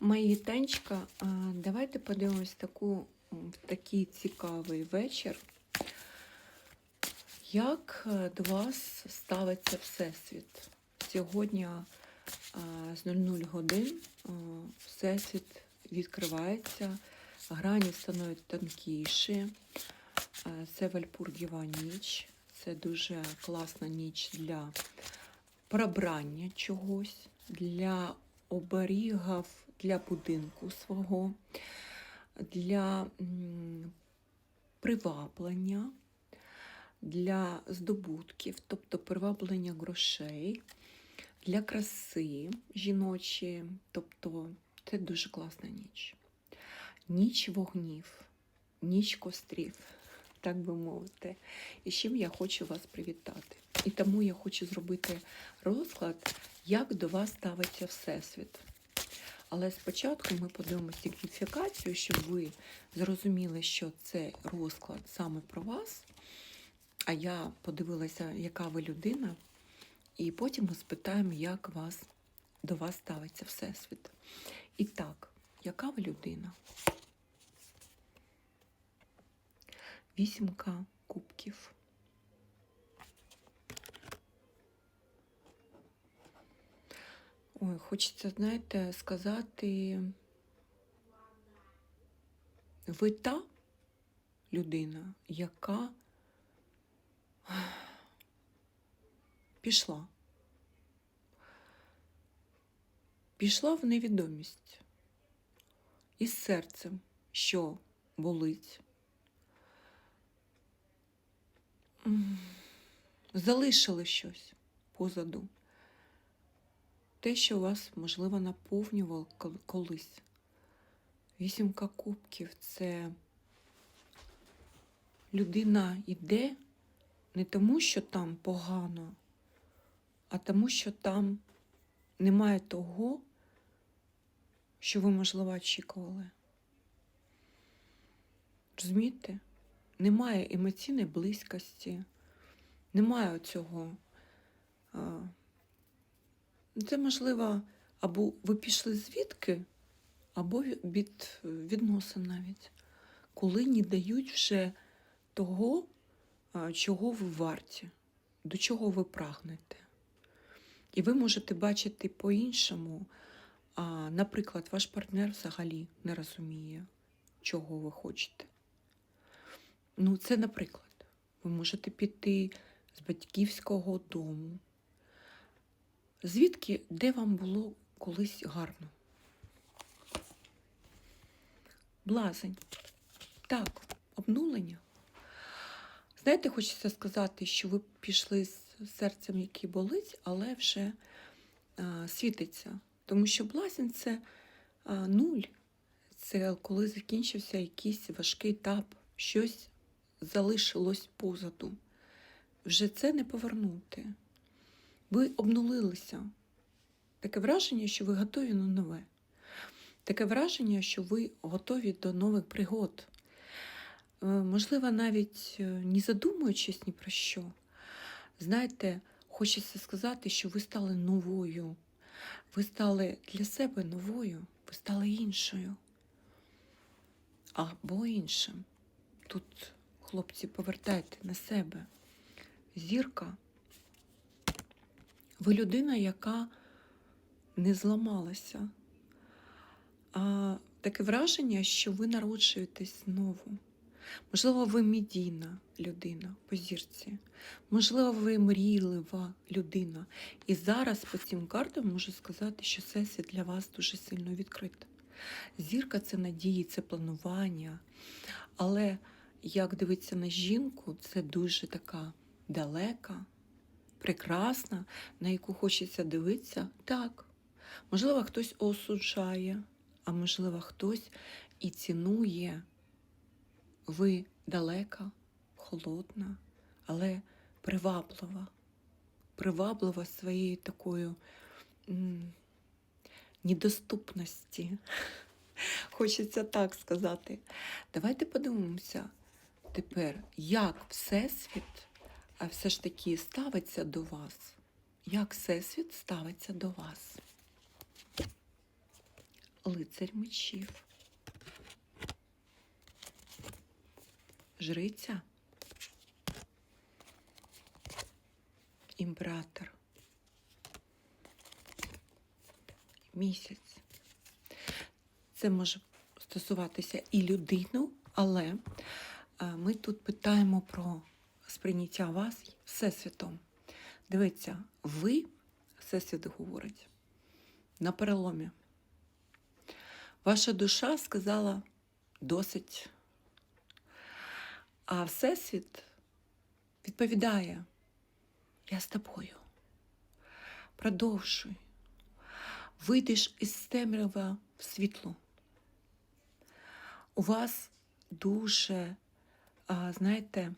Мої вітанчика, давайте подивимось таку, в такий цікавий вечір. Як е, до вас ставиться Всесвіт? Сьогодні з 00 годин Всесвіт відкривається, грані становлять тонкіші. А, Це Вальпургіва ніч. Це дуже класна ніч для пробрання чогось, для оберігів для будинку свого, для приваблення, для здобутків, тобто приваблення грошей, для краси жіночої, тобто це дуже класна ніч. Ніч вогнів, ніч кострів, так би мовити. І з чим я хочу вас привітати. І тому я хочу зробити розклад, як до вас ставиться Всесвіт. Але спочатку ми подивимося сигніфікацію, щоб ви зрозуміли, що це розклад саме про вас. А я подивилася, яка ви людина, і потім ми спитаємо, як вас, до вас ставиться Всесвіт. І так, яка ви людина? Вісімка кубків. Ой, хочеться, знаєте, сказати, ви та людина, яка пішла. Пішла в невідомість із серцем, що болить. Залишили щось позаду те, що вас, можливо, наповнювало колись. Вісімка кубків це людина йде не тому, що там погано, а тому, що там немає того, що ви, можливо, очікували. Розумієте? Немає емоційної близькості, немає цього. Це можливо, або ви пішли звідки, або від- від відносин навіть, коли не дають вже того, чого ви варті, до чого ви прагнете. І ви можете бачити по-іншому. Наприклад, ваш партнер взагалі не розуміє, чого ви хочете. Ну, це, наприклад, ви можете піти з батьківського дому. Звідки, де вам було колись гарно? Блазень. Так, обнулення. Знаєте, хочеться сказати, що ви пішли з серцем, який болить, але вже а, світиться. Тому що блазень це а, нуль. Це коли закінчився якийсь важкий етап, щось залишилось позаду. Вже це не повернути. Ви обнулилися. Таке враження, що ви готові на нове. Таке враження, що ви готові до нових пригод. Е, Можливо, навіть е, не задумуючись ні про що. Знаєте, хочеться сказати, що ви стали новою. Ви стали для себе новою, ви стали іншою. Або іншим. Тут, хлопці, повертайте на себе. Зірка. Ви людина, яка не зламалася. А таке враження, що ви народжуєтесь знову. Можливо, ви медійна людина по зірці. Можливо, ви мрійлива людина. І зараз по цим картам можу сказати, що сесія для вас дуже сильно відкрита. Зірка це надії, це планування. Але як дивитися на жінку, це дуже така далека, прекрасна, на яку хочеться дивитися, так. Можливо, хтось осуджає, а можливо, хтось і цінує. Ви далека, холодна, але приваблива, приваблива своєю такою недоступності. Хочеться так сказати. Давайте подивимося тепер, як Всесвіт все ж таки ставиться до вас. Як Всесвіт ставиться до вас? лицарь мечів. Жриця. Імператор. Місяць. Це може стосуватися і людину, але е, ми тут питаємо про сприйняття вас Всесвітом. Дивіться, ви, Всесвіт говорить, на переломі. Ваша душа сказала досить. А Всесвіт відповідає: Я з тобою. Продовжуй. Вийдеш із темрява в світло. У вас дуже, знаєте,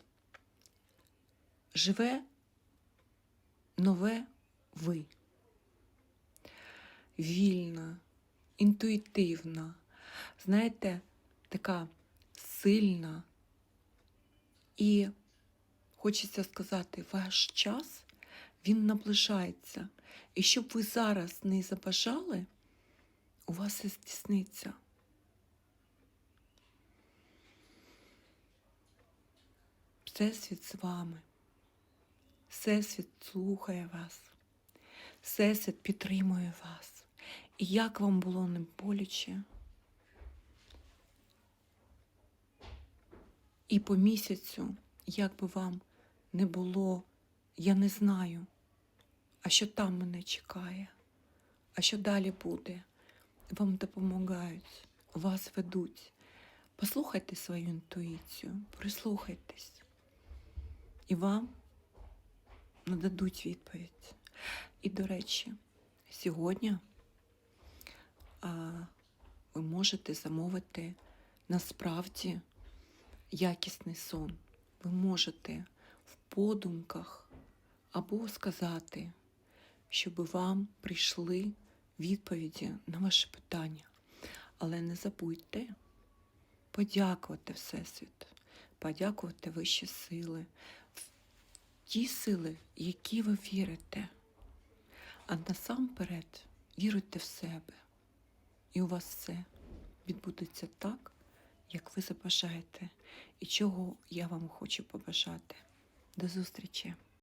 живе нове ви. Вільна, інтуїтивна, знаєте, така сильна. І хочеться сказати, ваш час він наближається. І щоб ви зараз не забажали, у вас все здійсниться. Всесвіт з вами. Всесвіт слухає вас. Всесвіт підтримує вас. І як вам було не боляче? І по місяцю, як би вам не було, я не знаю, а що там мене чекає, а що далі буде. Вам допомагають, вас ведуть. Послухайте свою інтуїцію, прислухайтесь, і вам нададуть відповідь. І, до речі, сьогодні а, ви можете замовити насправді якісний сон. Ви можете в подумках або сказати, щоб вам прийшли відповіді на ваше питання. Але не забудьте подякувати Всесвіт, подякувати вищі сили, ті сили, які ви вірите. А насамперед віруйте в себе, і у вас все відбудеться так, як ви забажаєте, і чого я вам хочу побажати. До зустрічі!